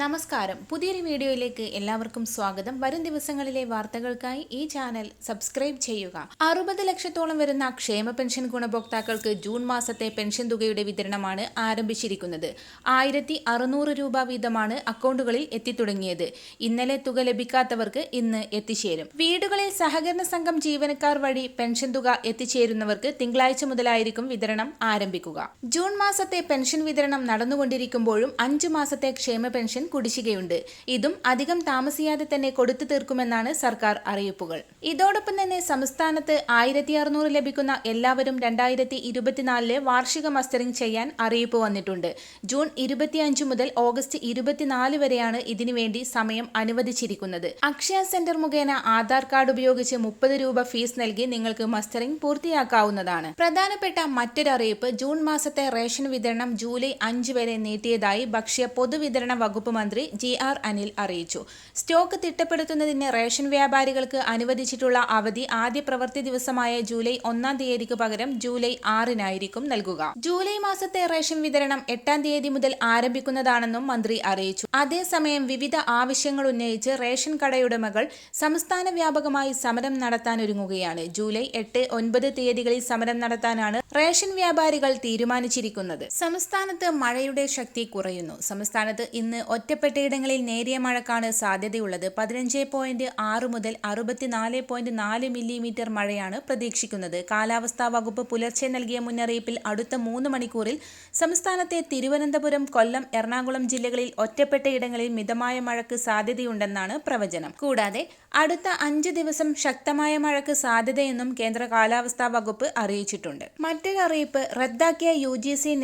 നമസ്കാരം. പുതിയൊരു വീഡിയോയിലേക്ക് എല്ലാവർക്കും സ്വാഗതം. വരും ദിവസങ്ങളിലെ വാർത്തകൾക്കായി ഈ ചാനൽ സബ്സ്ക്രൈബ് ചെയ്യുക. അറുപത് ലക്ഷത്തോളം വരുന്ന ക്ഷേമ പെൻഷൻ ഗുണഭോക്താക്കൾക്ക് ജൂൺ മാസത്തെ പെൻഷൻ തുകയുടെ വിതരണമാണ് ആരംഭിച്ചിരിക്കുന്നത്. ആയിരത്തി അറുന്നൂറ് രൂപ വീതമാണ് അക്കൗണ്ടുകളിൽ എത്തിത്തുടങ്ങിയത്. ഇന്നലെ തുക ലഭിക്കാത്തവർക്ക് ഇന്ന് എത്തിച്ചേരും. വീടുകളിൽ സഹകരണ സംഘം ജീവനക്കാർ വഴി പെൻഷൻ തുക എത്തിച്ചേരുന്നവർക്ക് തിങ്കളാഴ്ച മുതലായിരിക്കും വിതരണം ആരംഭിക്കുക. ജൂൺ മാസത്തെ പെൻഷൻ വിതരണം നടന്നുകൊണ്ടിരിക്കുമ്പോഴും അഞ്ചു മാസത്തെ ക്ഷേമ പെൻഷൻ കുടിശ്ശികയുണ്ട്. ഇതും അധികം താമസിയാതെ തന്നെ കൊടുത്തു തീർക്കുമെന്നാണ് സർക്കാർ അറിയിപ്പുകൾ. ഇതോടൊപ്പം തന്നെ സംസ്ഥാനത്ത് ആയിരത്തി അറുന്നൂറ് ലഭിക്കുന്ന എല്ലാവരും രണ്ടായിരത്തി ഇരുപത്തിനാലിലെ വാർഷിക മസ്റ്ററിംഗ് ചെയ്യാൻ അറിയിപ്പ് വന്നിട്ടുണ്ട്. ജൂൺ ഇരുപത്തിയഞ്ച് മുതൽ ഓഗസ്റ്റ് ഇരുപത്തിനാല് വരെയാണ് ഇതിനുവേണ്ടി സമയം അനുവദിച്ചിരിക്കുന്നത്. അക്ഷയ സെന്റർ മുഖേന ആധാർ കാർഡ് ഉപയോഗിച്ച് മുപ്പത് രൂപ ഫീസ് നൽകി നിങ്ങൾക്ക് മസ്റ്ററിംഗ് പൂർത്തിയാക്കാവുന്നതാണ്. പ്രധാനപ്പെട്ട മറ്റൊരു അറിയിപ്പ് ജൂൺ മാസത്തെ റേഷൻ വിതരണം ജൂലൈ അഞ്ച് വരെ നീട്ടിയതായി ഭക്ഷ്യ പൊതുവിതരണ വകുപ്പ് മന്ത്രി ജി ആർ അനിൽ അറിയിച്ചു. സ്റ്റോക്ക് തിട്ടപ്പെടുത്തുന്നതിന് റേഷൻ വ്യാപാരികൾക്ക് അനുവദിച്ചിട്ടുള്ള അവധി ആദ്യ പ്രവൃത്തി ദിവസമായ ജൂലൈ ഒന്നാം തീയതിക്ക് പകരം ജൂലൈ ആറിനായിരിക്കും നൽകുക. ജൂലൈ മാസത്തെ റേഷൻ വിതരണം എട്ടാം തീയതി മുതൽ ആരംഭിക്കുന്നതാണെന്നും മന്ത്രി അറിയിച്ചു. അതേസമയം വിവിധ ആവശ്യങ്ങൾ ഉന്നയിച്ച് റേഷൻ കടയുടമകൾ സംസ്ഥാന വ്യാപകമായി സമരം നടത്താനൊരുങ്ങുകയാണ് ജൂലൈ എട്ട് ഒൻപത് തീയതികളിൽ സമരം നടത്താനാണ് റേഷൻ വ്യാപാരികൾ തീരുമാനിച്ചിരിക്കുന്നത്. സംസ്ഥാനത്ത് മഴയുടെ ശക്തി കുറയുന്നു. സംസ്ഥാനത്ത് ഇന്ന് ഒറ്റപ്പെട്ടയിടങ്ങളിൽ നേരിയ മഴക്കാണ് സാധ്യതയുള്ളത്. പതിനഞ്ച് പോയിന്റ് ആറ് മുതൽ അറുപത്തിനാല് പോയിന്റ് നാല് മില്ലിമീറ്റർ മഴയാണ് പ്രതീക്ഷിക്കുന്നത്. കാലാവസ്ഥാ വകുപ്പ് പുലർച്ചെ നൽകിയ മുന്നറിയിപ്പിൽ അടുത്ത മൂന്ന് മണിക്കൂറിൽ സംസ്ഥാനത്തെ തിരുവനന്തപുരം കൊല്ലം എറണാകുളം ജില്ലകളിൽ ഒറ്റപ്പെട്ടയിടങ്ങളിൽ മിതമായ മഴയ്ക്ക് സാധ്യതയുണ്ടെന്നാണ് പ്രവചനം. കൂടാതെ അടുത്ത അഞ്ച് ദിവസം ശക്തമായ മഴയ്ക്ക് സാധ്യതയെന്നും കേന്ദ്ര കാലാവസ്ഥാ വകുപ്പ് അറിയിച്ചിട്ടുണ്ട്. മറ്റൊരു അറിയിപ്പ് റദ്ദാക്കിയ യു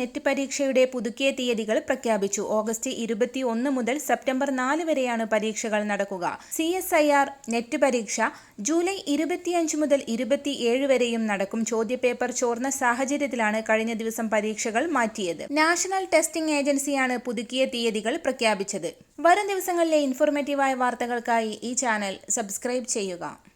നെറ്റ് പരീക്ഷയുടെ പുതുക്കിയ തീയതികൾ പ്രഖ്യാപിച്ചു. ഓഗസ്റ്റ് ഇരുപത്തി മുതൽ സെപ്റ്റംബർ നാല് വരെയാണ് പരീക്ഷകൾ നടക്കുക. C S I R NET പരീക്ഷ ജൂലൈ ഇരുപത്തിയഞ്ച് മുതൽ ഇരുപത്തിയേഴ് വരെയും നടക്കും. ചോദ്യപേപ്പർ ചോർന്ന സാഹചര്യത്തിലാണ് കഴിഞ്ഞ ദിവസം പരീക്ഷകൾ മാറ്റിയത്. നാഷണൽ ടെസ്റ്റിംഗ് ഏജൻസിയാണ് പുതുക്കിയ തീയതികൾ പ്രഖ്യാപിച്ചത്. വരും ദിവസങ്ങളിലെ ഇൻഫോർമേറ്റീവായ വാർത്തകൾക്കായി ഈ ചാനൽ സബ്സ്ക്രൈബ് ചെയ്യുക.